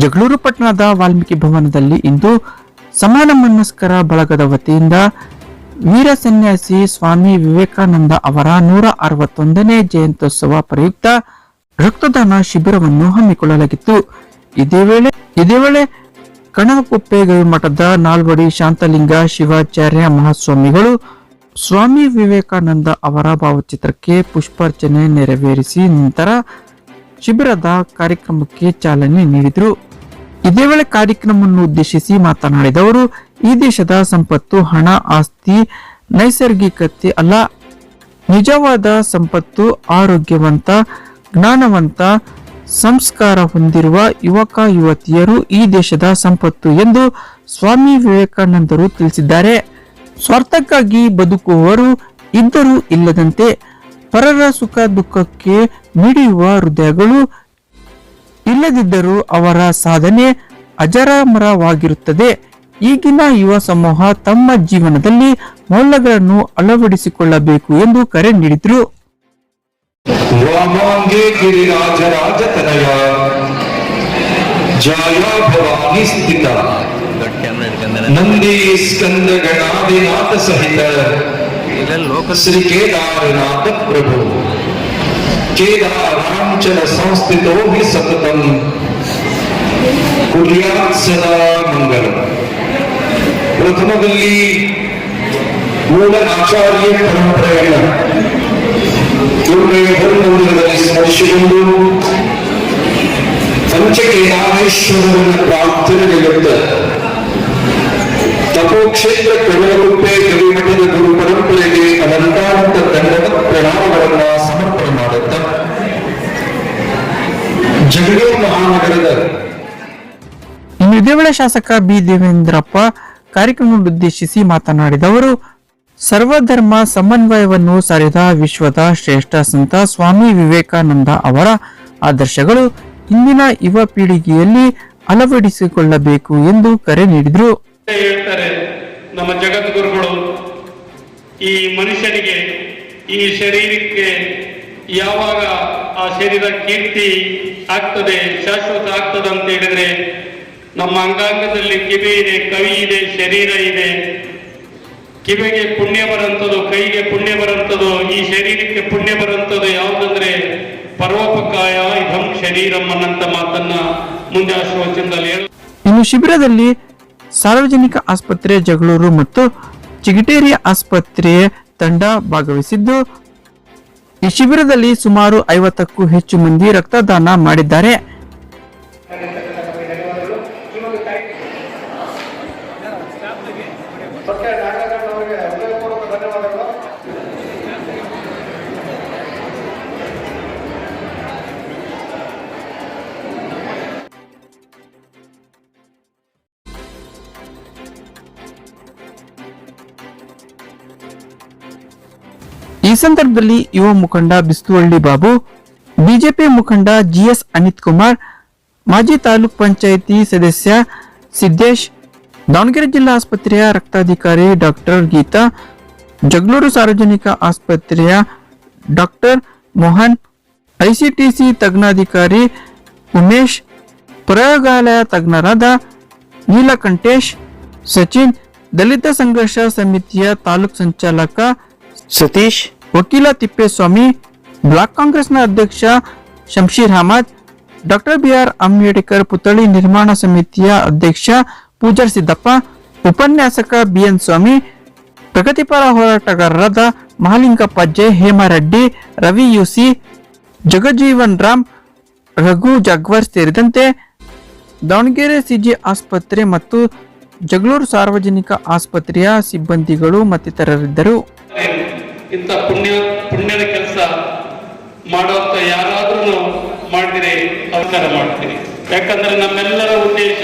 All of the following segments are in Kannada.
ಜಗಳೂರು ಪಟ್ಟಣದ ವಾಲ್ಮೀಕಿ ಭವನದಲ್ಲಿ ಇಂದು ಸಮಾನ ಮನಸ್ಕರ ಬಳಗದ ವತಿಯಿಂದ ವೀರ ಸನ್ಯಾಸಿ ಸ್ವಾಮಿ ವಿವೇಕಾನಂದ ಅವರ ನೂರ ಅರವತ್ತೊಂದನೇ ಜಯಂತ್ಯೋತ್ಸವ ಪ್ರಯುಕ್ತ ರಕ್ತದಾನ ಶಿಬಿರವನ್ನು ಹಮ್ಮಿಕೊಳ್ಳಲಾಗಿತ್ತು. ಇದೇ ವೇಳೆ ಇದೇ ವೇಳೆ ಕಣವಕುಪ್ಪೆ ಗವಿಮಠದ ನಾಲ್ವಡಿ ಶಾಂತಲಿಂಗ ಶಿವಾಚಾರ್ಯ ಮಹಾಸ್ವಾಮಿಗಳು ಸ್ವಾಮಿ ವಿವೇಕಾನಂದ ಅವರ ಭಾವಚಿತ್ರಕ್ಕೆ ಪುಷ್ಪಾರ್ಚನೆ ನೆರವೇರಿಸಿ ನಂತರ ಶಿಬಿರದ ಕಾರ್ಯಕ್ರಮಕ್ಕೆ ಚಾಲನೆ ನೀಡಿದರು. ಇದೇ ವೇಳೆ ಕಾರ್ಯಕ್ರಮವನ್ನು ಉದ್ದೇಶಿಸಿ ಮಾತನಾಡಿದವರು ಈ ದೇಶದ ಸಂಪತ್ತು, ಹಣ, ಆಸ್ತಿ, ನೈಸರ್ಗಿಕತೆ ಅಲ್ಲ. ನಿಜವಾದ ಸಂಪತ್ತು, ಆರೋಗ್ಯವಂತ, ಜ್ಞಾನವಂತ, ಸಂಸ್ಕಾರ ಹೊಂದಿರುವ ಯುವಕ, ಯುವತಿಯರು ಈ ದೇಶದ ಸಂಪತ್ತು ಎಂದು ಸ್ವಾಮಿ ವಿವೇಕಾನಂದರು ತಿಳಿಸಿದ್ದಾರೆ. ಸ್ವಾರ್ಥಕ್ಕಾಗಿ ಬದುಕುವವರು ಇದ್ದರೂ ಇಲ್ಲದಂತೆ ಪರರ ಸುಖ, ದುಃಖಕ್ಕೆ ಮಿಡಿಯುವ ಹೃದಯಗಳು ಇಲ್ಲದಿದ್ದರೂ ಅವರ ಸಾಧನೆ ಅಜರಾಮರವಾಗಿರುತ್ತದೆ. ಈಗಿನ ಯುವ ಸಮೂಹ ತಮ್ಮ ಜೀವನದಲ್ಲಿ ಮೌಲ್ಯಗಳನ್ನು ಅಳವಡಿಸಿಕೊಳ್ಳಬೇಕು ಎಂದು ಕರೆ ನೀಡಿದರು. ಶ್ರೀ ಕೇದಾರನಾಥ ಪ್ರಭು. ಹಿಡ್ಕೊಂಡಾನೆ नंदी स्कंद गणादिनाथ सहित ಇಲ್ಲ ಲೋಕಲ್ श्री केदारनाथ प्रभु केदारांचल संस्थितो हि सततम कुर्यात् सदा मंगलम ಪ್ರಥಮದಲ್ಲಿ ಮೂಲ ಆಚಾರ್ಯ ಪರಂಪರೆಯನ್ನು ಗುರುವೇ ಹೊರನೂರಿನಲ್ಲಿ ಸ್ಮರಿಸಿಕೊಂಡು ಪಂಚಕೇದಾರೇಶ್ವರನ ಪ್ರಾರ್ಥನೆಗಳಿಂದ ತಪೋಕ್ಷೇತ್ರ ಕಡಲಗುಪ್ಪೆ ಗವಿಮಠದ ಮಹಾನಗರದ ಇನ್ನು ಇದೇ ವೇಳೆ ಶಾಸಕ ಬಿ ದೇವೇಂದ್ರಪ್ಪ ಕಾರ್ಯಕ್ರಮವನ್ನು ಉದ್ದೇಶಿಸಿ ಮಾತನಾಡಿದವರು ಸರ್ವಧರ್ಮ ಸಮನ್ವಯವನ್ನು ಸರಿದ ವಿಶ್ವದ ಶ್ರೇಷ್ಠ ಸಂತ ಸ್ವಾಮಿ ವಿವೇಕಾನಂದ ಅವರ ಆದರ್ಶಗಳು ಇಂದಿನ ಯುವ ಪೀಳಿಗೆಯಲ್ಲಿ ಅಳವಡಿಸಿಕೊಳ್ಳಬೇಕು ಎಂದು ಕರೆ ನೀಡಿದರು. ಹೇಳ್ತಾರೆ ನಮ್ಮ ಜಗದ್ಗುರುಗಳು. ಈ ಮನುಷ್ಯನಿಗೆ ಈ ಶರೀರಕ್ಕೆ ಯಾವಾಗ ಆ ಶರೀರ ಕೀರ್ತಿ ಆಗ್ತದೆ, ಶಾಶ್ವತ ಆಗ್ತದೆ ಅಂತ ಹೇಳಿದ್ರೆ, ನಮ್ಮ ಅಂಗಾಂಗದಲ್ಲಿ ಕಿವಿ ಇದೆ, ಕವಿ ಇದೆ, ಶರೀರ ಇದೆ. ಕಿವಿಗೆ ಪುಣ್ಯ ಬರಂಥದ್ದು ಕೈಗೆ ಪುಣ್ಯ ಬರಂಥದ್ದು ಈ ಶರೀರಕ್ಕೆ ಪುಣ್ಯ ಬರಂಥದ್ದು ಯಾವುದಂದ್ರೆ ಪರೋಪಕಾಯ ಇದಂ ಶರೀರಂ ಅನ್ನಂತ ಮಾತನ್ನ ಮುಂದೆ ಆಶ್ವಚನದಲ್ಲಿ ಹೇಳ ಇನ್ನು ಶಿಬಿರದಲ್ಲಿ ಸಾರ್ವಜನಿಕ ಆಸ್ಪತ್ರೆ, ಜಗಳೂರು ಮತ್ತು ಚಿಗಟೇರಿ ಆಸ್ಪತ್ರೆ ತಂಡ ಭಾಗವಹಿಸಿದ್ದು. ಈ ಶಿಬಿರದಲ್ಲಿ ಸುಮಾರು ಐವತ್ತಕ್ಕೂ ಹೆಚ್ಚು ಮಂದಿ ರಕ್ತದಾನ ಮಾಡಿದ್ದಾರೆ. ಈ ಸಂದರ್ಭದಲ್ಲಿ ಯುವ ಮುಖಂಡ ಬಿಸ್ತುವಳ್ಳಿ ಬಾಬು, ಬಿಜೆಪಿ ಮುಖಂಡ ಜಿಎಸ್ ಅನಿತ್ ಕುಮಾರ್, ಮಾಜಿ ತಾಲೂಕ್ ಪಂಚಾಯಿತಿ ಸದಸ್ಯ ಸಿದ್ದೇಶ್, ದಾವಣಗೆರೆ ಜಿಲ್ಲಾ ಆಸ್ಪತ್ರೆಯ ರಕ್ತಾಧಿಕಾರಿ ಡಾಕ್ಟರ್ ಗೀತಾ, ಜಗಳೂರು ಸಾರ್ವಜನಿಕ ಆಸ್ಪತ್ರೆಯ ಡಾಕ್ಟರ್ ಮೋಹನ್, ಐಸಿಟಿಸಿ ತಜ್ಞಾಧಿಕಾರಿ ಉಮೇಶ್, ಪ್ರಯೋಗಾಲಯ ತಜ್ಞರಾದ ನೀಲಕಂಠೇಶ್, ಸಚಿನ್, ದಲಿತ ಸಂಘರ್ಷ ಸಮಿತಿಯ ತಾಲೂಕ್ ಸಂಚಾಲಕ ಸತೀಶ್ ವಕೀಲ ತಿಪ್ಪೇಸ್ವಾಮಿ, ಬ್ಲಾಕ್ ಕಾಂಗ್ರೆಸ್ನ ಅಧ್ಯಕ್ಷ Shamsheer Ahmed, doctor B R Ambedkar ಪುತ್ಥಳಿ ನಿರ್ಮಾಣ ಸಮಿತಿಯ ಅಧ್ಯಕ್ಷ ಪೂಜಾರ್ ಸಿದ್ದಪ್ಪ, ಉಪನ್ಯಾಸಕ ಬಿಎನ್ ಸ್ವಾಮಿ, ಪ್ರಗತಿಪರ ಹೋರಾಟಗಾರರಾದ Mahalingappa J Hemareddy, Ravi U C, Jagjivan Ram, Raghu Jagwar ಸೇರಿದಂತೆ ದಾವಣಗೆರೆ ಸಿಜಿ ಆಸ್ಪತ್ರೆ ಮತ್ತು ಜಗಳೂರು ಸಾರ್ವಜನಿಕ ಆಸ್ಪತ್ರೆಯ ಸಿಬ್ಬಂದಿಗಳು ಮತ್ತಿತರರಿದ್ದರು. ಇಂಥ ಪುಣ್ಯದ ಕೆಲಸ ಮಾಡುವಂತ ಯಾರಾದ್ರೂ ಮಾಡಿದರೆ ಅವಕಾರ ಮಾಡ್ತೀನಿ ಯಾಕಂದ್ರೆ ನಮ್ಮೆಲ್ಲರ ಉದ್ದೇಶ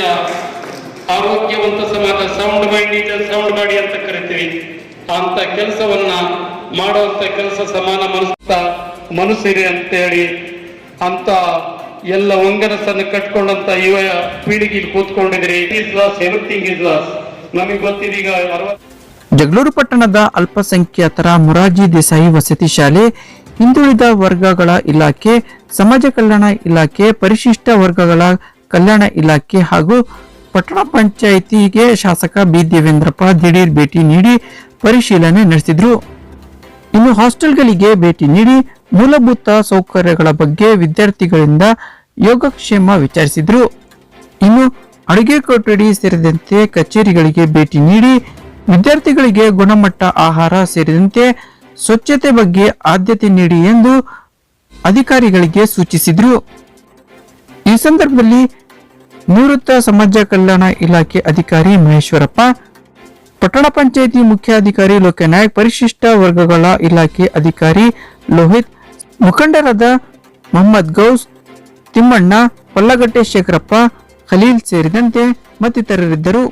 ಆರೋಗ್ಯವಂತ ಸಮಾಜ ಸೌಂಡ್ ಇದೆ ಸೌಂಡ್ ಬಾಡಿ ಅಂತ ಕರಿತೀವಿ. ಅಂತ ಕೆಲಸವನ್ನ ಮಾಡುವಂತ ಕೆಲಸ ಸಮಾನ ಮನಸ್ಸ ಅಂತ ಹೇಳಿ ಅಂತ ಎಲ್ಲ ಒಂಗನಸನ್ನು ಕಟ್ಕೊಂಡಂತ ಯುವ ಪೀಳಿಗೆ ಕೂತ್ಕೊಂಡಿದ್ರೆ is loss everything is loss ನಮಗೆ ಗೊತ್ತಿದೀಗ ಅರವತ್ತು ಜಗಳೂರು ಪಟ್ಟಣದ ಅಲ್ಪಸಂಖ್ಯಾತರ ಮೊರಾರ್ಜಿ ದೇಸಾಯಿ ವಸತಿ ಶಾಲೆ ಹಿಂದುಳಿದ ವರ್ಗಗಳ ಇಲಾಖೆ, ಸಮಾಜ ಕಲ್ಯಾಣ ಇಲಾಖೆ, ಪರಿಶಿಷ್ಟ ವರ್ಗಗಳ ಕಲ್ಯಾಣ ಇಲಾಖೆ ಹಾಗೂ ಪಟ್ಟಣ ಪಂಚಾಯಿತಿಗೆ ಶಾಸಕ ಬಿ. ದೇವೇಂದ್ರಪ್ಪ ದಿಢೀರ್ ಭೇಟಿ ನೀಡಿ ಪರಿಶೀಲನೆ ನಡೆಸಿದ್ರು. ಇನ್ನು ಹಾಸ್ಟೆಲ್ಗಳಿಗೆ ಭೇಟಿ ನೀಡಿ ಮೂಲಭೂತ ಸೌಕರ್ಯಗಳ ಬಗ್ಗೆ ವಿದ್ಯಾರ್ಥಿಗಳಿಂದ ಯೋಗಕ್ಷೇಮ ವಿಚಾರಿಸಿದ್ರು. ಇನ್ನು ಅಡುಗೆ ಕೊಠಡಿ ಸೇರಿದಂತೆ ಕಚೇರಿಗಳಿಗೆ ಭೇಟಿ ನೀಡಿ ವಿದ್ಯಾರ್ಥಿಗಳಿಗೆ ಗುಣಮಟ್ಟ, ಆಹಾರ ಸೇರಿದಂತೆ ಸ್ವಚ್ಛತೆ ಬಗ್ಗೆ ಆದ್ಯತೆ ನೀಡಿ ಎಂದು ಅಧಿಕಾರಿಗಳಿಗೆ ಸೂಚಿಸಿದರು. ಈ ಸಂದರ್ಭದಲ್ಲಿ ನಿವೃತ್ತ ಸಮಾಜ ಕಲ್ಯಾಣ ಇಲಾಖೆ ಅಧಿಕಾರಿ ಮಹೇಶ್ವರಪ್ಪ, ಪಟ್ಟಣ ಪಂಚಾಯಿತಿ ಮುಖ್ಯಾಧಿಕಾರಿ ಲೋಕನಾಯಕ್, ಪರಿಶಿಷ್ಟ ವರ್ಗಗಳ ಇಲಾಖೆ ಅಧಿಕಾರಿ ಲೋಹಿತ್, ಮುಖಂಡರಾದ ಮೊಹಮ್ಮದ್ ಗೌಸ್, ತಿಮ್ಮಣ್ಣ, ಪಲ್ಲಗಟ್ಟೆ ಶೇಖರಪ್ಪ, ಖಲೀಲ್ ಸೇರಿದಂತೆ ಮತ್ತಿತರರಿದ್ದರು.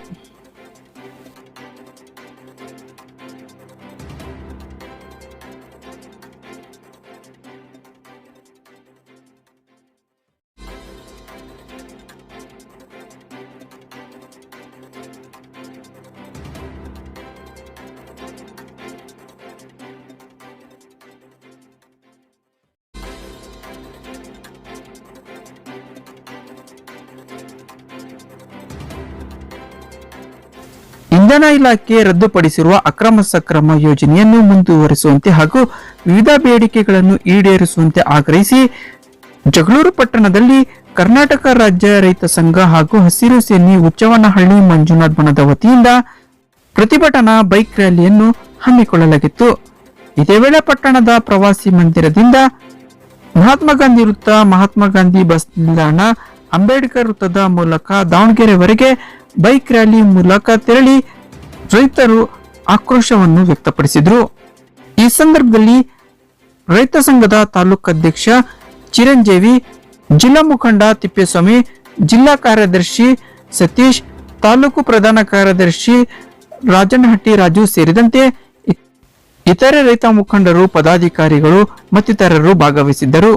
ಇಂಧನ ಇಲಾಖೆ ರದ್ದುಪಡಿಸಿರುವ ಅಕ್ರಮ ಸಕ್ರಮ ಯೋಜನೆಯನ್ನು ಮುಂದುವರಿಸುವಂತೆ ಹಾಗೂ ವಿವಿಧ ಬೇಡಿಕೆಗಳನ್ನು ಈಡೇರಿಸುವಂತೆ ಆಗ್ರಹಿಸಿ ಜಗಳೂರು ಪಟ್ಟಣದಲ್ಲಿ ಕರ್ನಾಟಕ ರಾಜ್ಯ ರೈತ ಸಂಘ ಹಾಗೂ ಹಸಿರು ಸೇನೆ ಉಚ್ಚವನಹಳ್ಳಿ ಮಂಜುನಾಥ್ ಬಣದ ವತಿಯಿಂದ ಪ್ರತಿಭಟನಾ ಬೈಕ್ ರ್ಯಾಲಿಯನ್ನು ಹಮ್ಮಿಕೊಳ್ಳಲಾಗಿತ್ತು. ಇದೇ ವೇಳೆ ಪಟ್ಟಣದ ಪ್ರವಾಸಿ ಮಂದಿರದಿಂದ ಮಹಾತ್ಮ ಗಾಂಧಿ ವೃತ್ತ ಮಹಾತ್ಮ ಗಾಂಧಿ ಬಸ್ ನಿಲ್ದಾಣ ಅಂಬೇಡ್ಕರ್ ವೃತ್ತದ ಮೂಲಕ ದಾವಣಗೆರೆವರೆಗೆ ಬೈಕ್ ರ್ಯಾಲಿ ಮೂಲಕ ತೆರಳಿ ರೈತರು ಆಕ್ರೋಶವನ್ನು ವ್ಯಕ್ತಪಡಿಸಿದರು. ಈ ಸಂದರ್ಭದಲ್ಲಿ ರೈತ ಸಂಘದ ತಾಲೂಕು ಅಧ್ಯಕ್ಷ ಚಿರಂಜೀವಿ, ಜಿಲ್ಲಾ ಮುಖಂಡ ತಿಪ್ಪೇಸ್ವಾಮಿ, ಜಿಲ್ಲಾ ಕಾರ್ಯದರ್ಶಿ ಸತೀಶ್, ತಾಲೂಕು ಪ್ರಧಾನ ಕಾರ್ಯದರ್ಶಿ ರಾಜನಹಟ್ಟಿ ರಾಜು ಸೇರಿದಂತೆ ಇತರೆ ರೈತ ಮುಖಂಡರು, ಪದಾಧಿಕಾರಿಗಳು ಮತ್ತಿತರರು ಭಾಗವಹಿಸಿದ್ದರು.